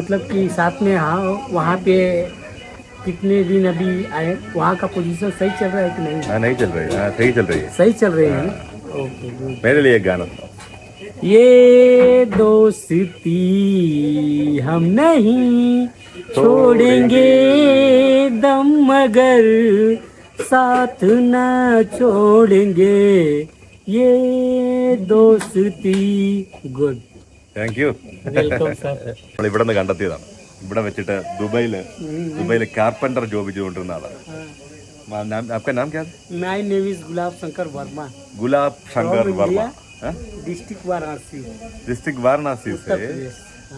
मतलब कि साथ में हाँ वहाँ पे कितने दिन अभी आए वहाँ का पोजीशन सही चल रहा है कि नहीं? हाँ नहीं चल रही हाँ सही चल रही है। सही चल रहे हैं ओके गुड मेरे लिए एक गाना ये दोस्ती हम नहीं छोड़ेंगे। दम मगर साथ ना छोड़ेंगे। ये दोस्ती good. Thank you welcome sir നമ്മൾ ഇവിടെ നിന്ന് കണ്ടെത്തിയതാണ് ഇവിടെ വെച്ചിട്ട് ദുബൈയില് ദുബൈയില് കാർപ്പൻറ്റർ ജോബ് ചെയ്തുകൊണ്ടിരുന്ന ആളാണ് മാ- നാം- आपका नाम क्या है my name is Gulab Shankar Verma Gulab Shankar From Verma India. District Varanasi district Varanasi Uttar से प्रदेश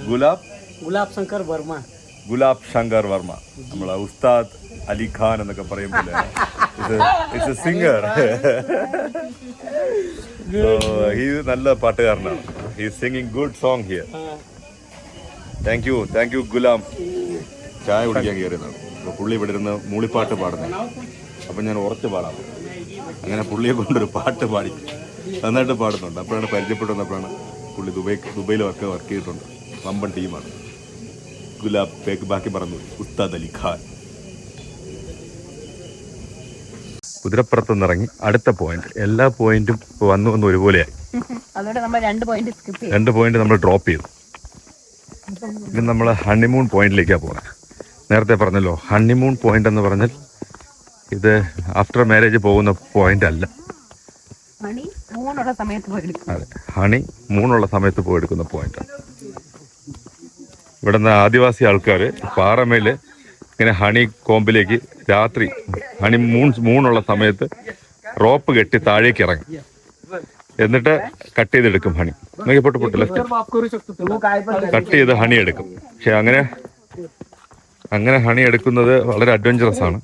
गुलाब गुलाब शंकर वर्मा ഗുലാബ് ശങ്കർ വർമ്മ നമ്മളെ ഉസ്താദ് അലി ഖാൻ എന്നൊക്കെ പറയുമ്പോൾ ഇറ്റ്സ് എ സിംഗർ ഹീ നല്ല പാട്ടുകാരനാണ് ഹീ സിംഗിങ് ഗുഡ് ഹിയർ हाँ, thank you thank you Gulam ചായ കുടിക്കാൻ കയറിയതാണ് അപ്പോൾ പുള്ളി ഇവിടെ ഇരുന്ന് മൂളിപ്പാട്ട് പാടുന്നത് അപ്പം ഞാൻ ഉറച്ച് പാടാം. അങ്ങനെ പുള്ളിയെ കൊണ്ടൊരു പാട്ട് പാടി. നന്നായിട്ട് പാടുന്നുണ്ട്. അപ്പോഴാണ് പരിചയപ്പെട്ടു വന്നപ്പോഴാണ് പുള്ളി ദുബൈ ദുബൈയിൽ വർക്ക് വർക്ക് ചെയ്തിട്ടുണ്ട്. വമ്പൻ ടീമാണ് ഗുലാബ് ബാക്കി പറഞ്ഞു. ഉസ്താദ് അലി ഖാൻ. കുതിരപ്പുറത്ത് നിന്നിറങ്ങി അടുത്ത പോയിന്റ് എല്ലാ പോയിന്റും വന്നു വന്ന് ഒരുപോലെയായി. രണ്ട് പോയിന്റ് നമ്മൾ ഡ്രോപ്പ് ചെയ്തു. ഇനി നമ്മൾ ഹണിമൂൺ പോയിന്റിലേക്കാണ് പോകുന്നത് നേരത്തെ പറഞ്ഞല്ലോ ഹണിമൂൺ പോയിന്റ് എന്ന് പറഞ്ഞാൽ ഇത് ആഫ്റ്റർ മാരേജ് പോകുന്ന പോയിന്റ് അല്ല. അതെ ഹണി മൂണുള്ള സമയത്ത് പോയി എടുക്കുന്ന പോയിന്റ് ഇവിടുന്ന് ആദിവാസി ആൾക്കാർ പാറമേൽ ഇങ്ങനെ ഹണി കോമ്പിലേക്ക് രാത്രി ഹണി മൂൺ മൂണുള്ള സമയത്ത് റോപ്പ് കെട്ടി താഴേക്ക് ഇറങ്ങും. എന്നിട്ട് കട്ട് ചെയ്തെടുക്കും ഹണി. എന്നൊക്കെ പൊട്ട് പൊട്ട് ലെഫ്റ്റ് കട്ട് ചെയ്ത് ഹണി എടുക്കും. പക്ഷെ അങ്ങനെ അങ്ങനെ ഹണി എടുക്കുന്നത് വളരെ അഡ്വഞ്ചറസ് ആണ്.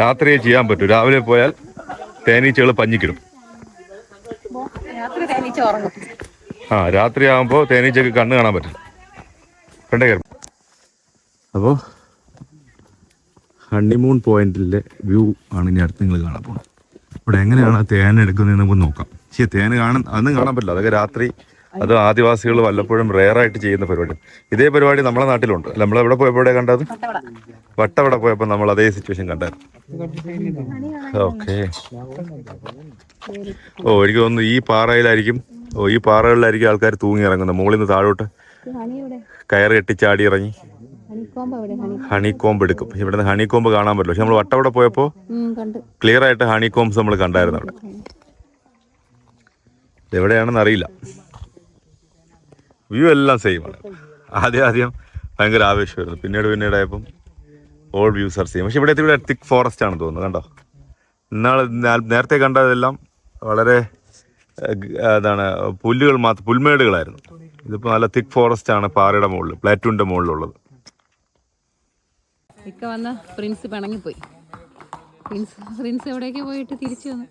രാത്രിയെ ചെയ്യാൻ പറ്റൂ. രാവിലെ പോയാൽ തേനീച്ചകൾ പഞ്ഞിക്കിടും. ആ രാത്രി ആകുമ്പോൾ തേനീച്ചക്ക് കണ്ണ് കാണാൻ പറ്റില്ല കണ്ടേ കയറും അപ്പോൾ ഹണിമൂൺ പോയിന്റിലെ വ്യൂ ആണ് ഇനി അടുത്ത് നിങ്ങൾ കാണാൻ പോകുന്നത്. ഇവിടെ എങ്ങനെയാണ് ആ തേൻ എടുക്കുന്നതെന്ന് നമുക്ക് നോക്കാം. പക്ഷേ തേൻ കാണാൻ അതൊന്നും കാണാൻ പറ്റില്ല. അതൊക്കെ രാത്രി അത് ആദിവാസികൾ വല്ലപ്പോഴും റെയറായിട്ട് ചെയ്യുന്ന പരിപാടി. ഇതേ പരിപാടി നമ്മളെ നാട്ടിലുണ്ട്. നമ്മൾ നമ്മളെവിടെ പോയപ്പോഴേ കണ്ടത്? വട്ടവട പോയപ്പോൾ നമ്മൾ അതേ സിറ്റുവേഷൻ കണ്ടത് ഓക്കെ. ഓ എനിക്ക് തോന്നുന്നു ഈ പാറയിലായിരിക്കും ഓ ഈ പാറകളിലായിരിക്കും ആൾക്കാർ തൂങ്ങി ഇറങ്ങുന്നത്. മുകളിൽ നിന്ന് താഴോട്ട് എവിടെ? കയറ് കെട്ടി ചാടി ഇറങ്ങി. ഹണിക്കോമ്പ് എവിടെ ഹണി ഹണി കോമ്പ് എടുക്കും. ഇവിടെ നിന്ന് ഹണി കാണാൻ പറ്റില്ല. പക്ഷെ നമ്മൾ വട്ടവിടെ പോയപ്പോൾ ക്ലിയർ ആയിട്ട് ഹണികോംബ്സ് നമ്മൾ കണ്ടായിരുന്നു അവിടെ. എവിടെയാണെന്ന് അറിയില്ല. വ്യൂ എല്ലാം സെയിം ആണ്. ആദ്യം ആദ്യം ഭയങ്കര ആവേശമായിരുന്നു. പിന്നീട് പിന്നീട് ആയപ്പം ഓൾ വ്യൂസ് ആർ സെയിം പക്ഷെ ഇവിടെ ഇവിടെ തിക്ക് ഫോറസ്റ്റ് ആണെന്ന് തോന്നുന്നു കണ്ടോ? ഇന്നാൾ നേരത്തെ കണ്ടതെല്ലാം വളരെ എന്താണ് അതാണ് പുല്ലുകൾ മാത്രം പുൽമേടുകളായിരുന്നു. ഇതിപ്പോൾ നല്ല തിക്ക് ഫോറസ്റ്റ് ആണ് പാറയുടെ മുകളിൽ പ്ലാറ്റൂണിന്റെ മുകളിലുള്ളത്. ഇക്ക വന്ന പ്രിൻസ് പിണങ്ങിപ്പോയി. പ്രിൻസ് പ്രിൻസ് എവിടേക്ക് പോയിട്ട് തിരിച്ചു വന്നു?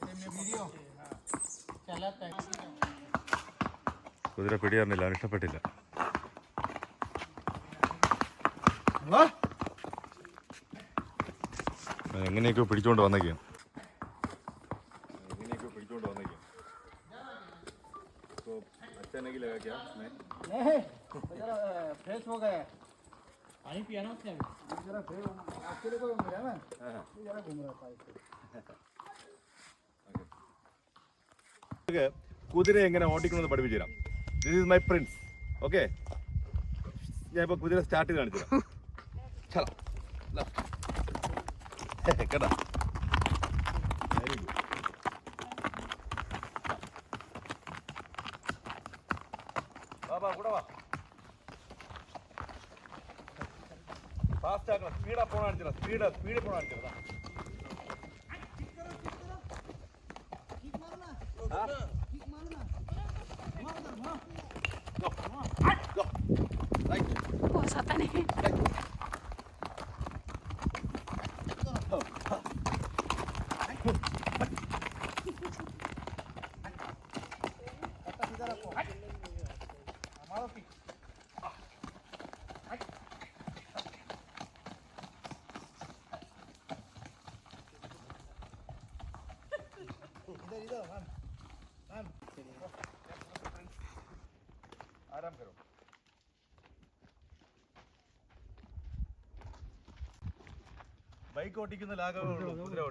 കുതിര പിടിയാറിനില്ല അവന് ഇഷ്ടപ്പെട്ടില്ല. എങ്ങനെയൊക്കെ പിടിച്ചോണ്ട് വന്നേക്കാണ് എങ്ങനെയൊക്കെ പിടിച്ചോണ്ട് വന്നേക്കാണ് കുതിര എങ്ങനെ ഓടിക്കണമെന്ന് പഠിപ്പിച്ചു തരാം. This is my prince okay ഞാൻ ഇപ്പൊ കുതിര സ്റ്റാർട്ട് ചെയ്ത് കാണിച്ചു തരാം. വാ. ಫಾಸ್ಟ್ ಆಗಲ್ಲ ಸ್ಪೀಡಾಗಿ ಫೋನ್ ಆಡ್ತೀರ ಸ್ಪೀಡ ಸ್ಪೀಡ್ ಫೋನ್ ಆಡ್ತೀರ ಸತ್ತಾನೆ Oh. ચલો ബൈക്ക് ഓട്ടിക്കുന്ന ലാഘവേ ഉള്ളൂ കുതിര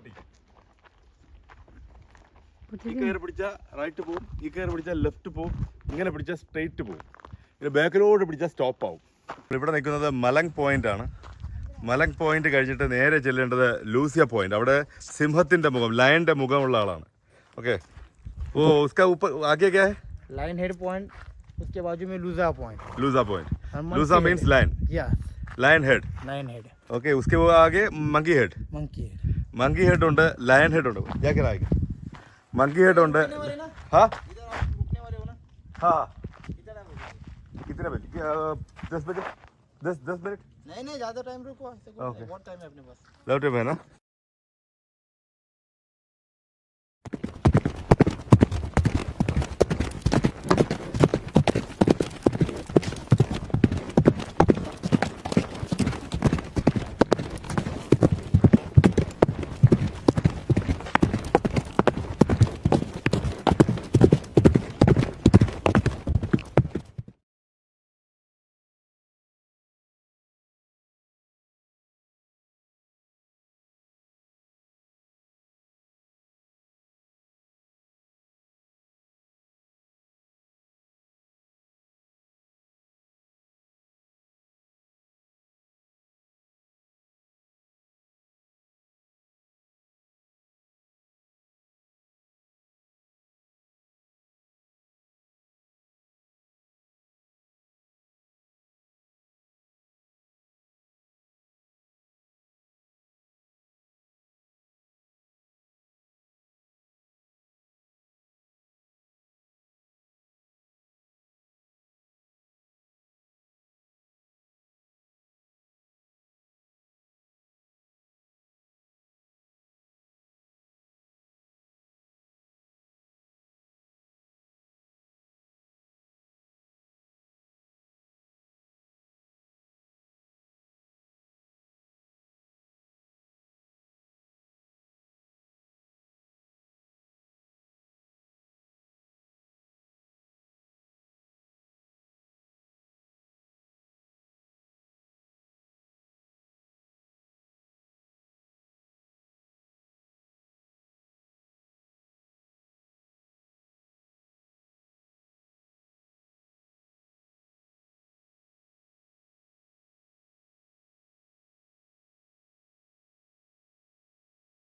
ഈ റൈറ്റ് പോവും ഈ കയർ പിടിച്ചാൽ ലെഫ്റ്റ് പോവും ഇങ്ങനെ പിടിച്ചാൽ സ്ട്രെയിറ്റ് പോവും. പിന്നെ ബാക്കിലോട്ട് പിടിച്ചാൽ സ്റ്റോപ്പ് ആവും. ഇവിടെ നിൽക്കുന്നത് മലങ് പോയിന്റ് ആണ്. മലങ് പോയിന്റ് കഴിഞ്ഞിട്ട് നേരെ ചെല്ലേണ്ടത് ലൂസിയ പോയിന്റ് അവിടെ സിംഹത്തിന്റെ മുഖം ലയന്റെ മുഖമുള്ള ആളാണ്. ഓക്കെ ഓ ഉസ്കാ ऊपर आगे क्या है लाइन हेड पॉइंट उसके बाजू में लूजा पॉइंट लूजा point monkey लूजा head. Means lion yes lion head line head okay उसके वो आगे monkey head monkey head monkey head ഉണ്ട് ലയൺ ഹെഡ് ഉണ്ട് क्या कह रहा है मंकी हेड ഉണ്ട് हाँ रुकने वाले हो ना हाँ कितना टाइम कितने बजे क्या, दस बजे दस दस मिनट नहीं नहीं ज्यादा टाइम रुको ऐसे Okay. बहुत टाइम है अपने पास लौटे में है ना